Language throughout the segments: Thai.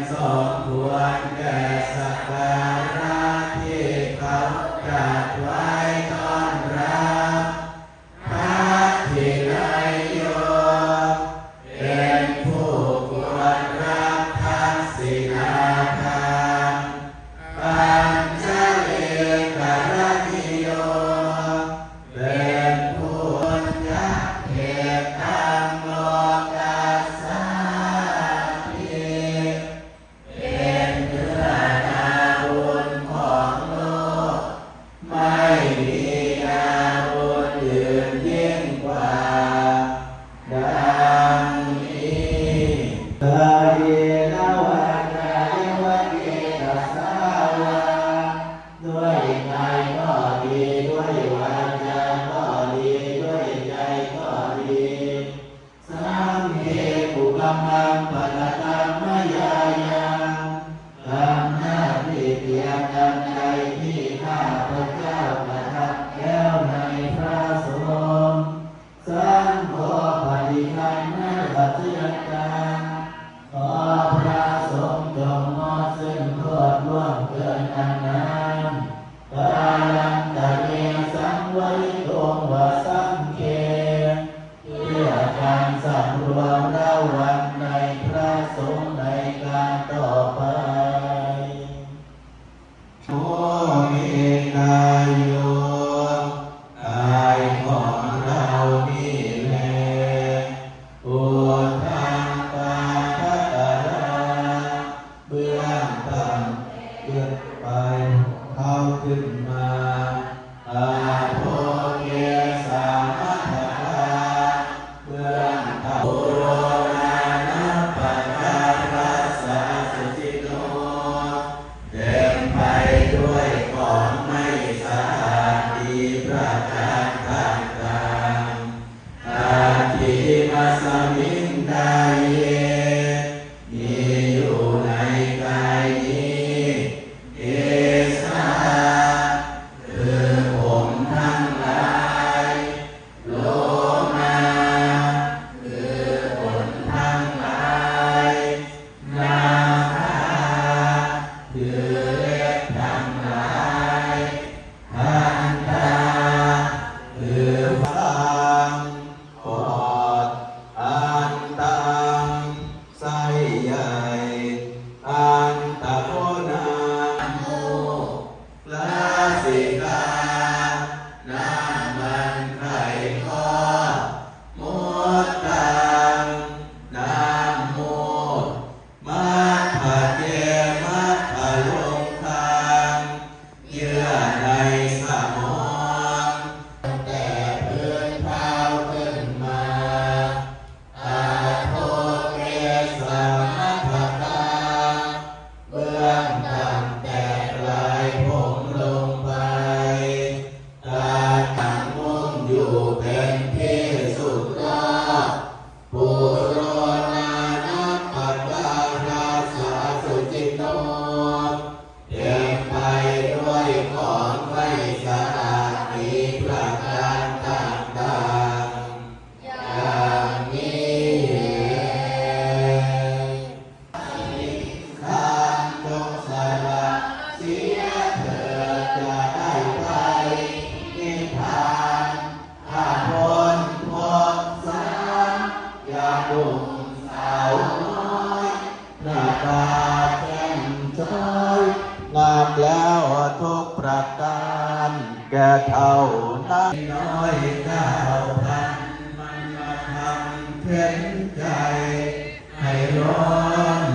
Dâng า สมิงตาเแล้วทุกประการแก่เท่านั้นน้อยเก้าพันมันมาทำเข็นใจให้ร้อน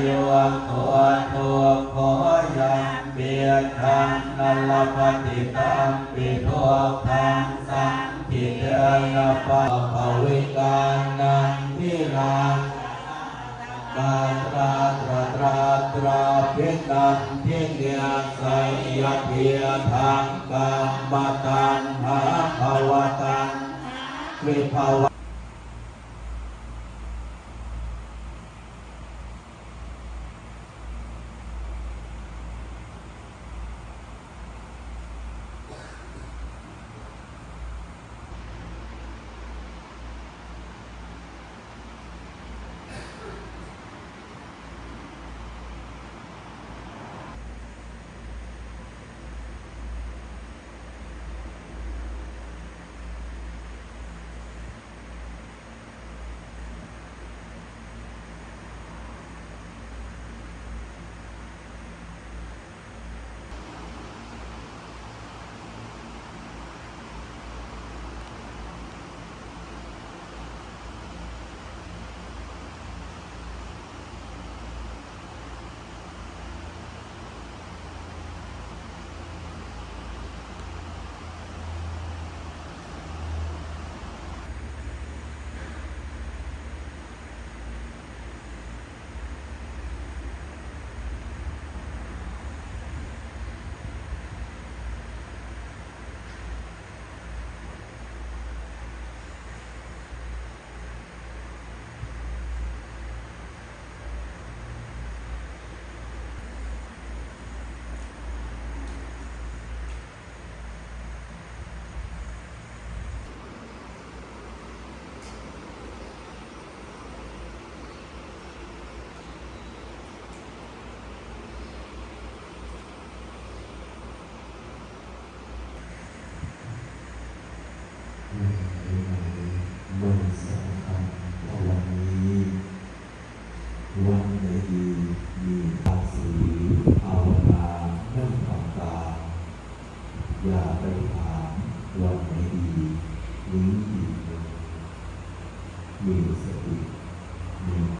กปโยโคตัวขอยังเบียดทางนัลปฏิตังปิโททางสังกิเดนะปะภวิกานันทิรังกาตราตราตราตราเพกันเทียนเดียใสยเพียทางกรรมตันหาภาวตังวิภาว